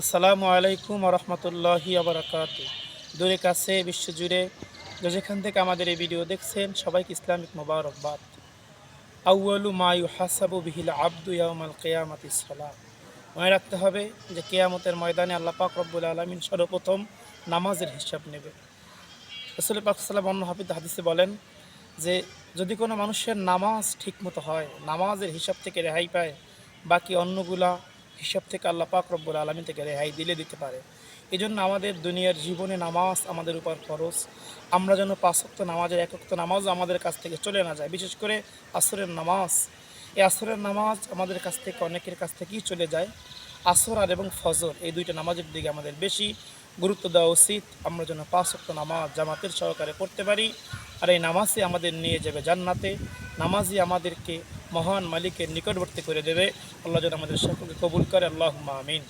আসসালামু আলাইকুম রহমতুল্লাহি আবরাকাত দূরে কাছে বিশ্বজুড়ে যেখান থেকে আমাদের এই ভিডিও দেখছেন, সবাইকে ইসলামিক মোবারকবাদ। আউয়ালু মায়ু হাসাবু বিহিল আব্দু ইয়ামাল কেয়ামতি সালাম মনে রাখতে হবে যে কেয়ামতের ময়দানে আল্লাহ পাক রব্বুল আলমিন সর্বপ্রথম নামাজের হিসাব নেবে। রসুল পাক সাল্লাম অন্য হাফিদ হাদিসে বলেন যে, যদি কোনো মানুষের নামাজ ঠিকমতো হয়, নামাজের হিসাব থেকে রেহাই পায়, বাকি অন্যগুলা হিসাব থেকে আল্লাহ পাক রব্বুল আলমী থেকে রেহাই দিলে দিতে পারে। এই জন্য আমাদের দুনিয়ার জীবনে নামাজ আমাদের উপর খরচ আমরা যেন পাঁচক্ত নামাজের একক্ত নামাজ আমাদের কাছ থেকে চলে না যায়। বিশেষ করে আসরের নামাজ। এই আসরের নামাজ আমাদের কাছ থেকে, অনেকের কাছ থেকেই চলে যায়। আসর আর এবং ফজর এই দুইটা নামাজের দিকে আমাদের বেশি গুরুত্ব দেওয়া উচিত। আমরা যেন পাঁচ ওয়াক্ত নামাজ জামাতের সহকারে পড়তে পারি। আর এই নামাজই আমাদের নিয়ে যাবে জান্নাতে। নামাজই আমাদেরকে মহান মালিকের নিকটবর্তী করে দেবে। আল্লাহ যেন আমাদের সকলকে কবুল করে। আল্লাহ আমিন।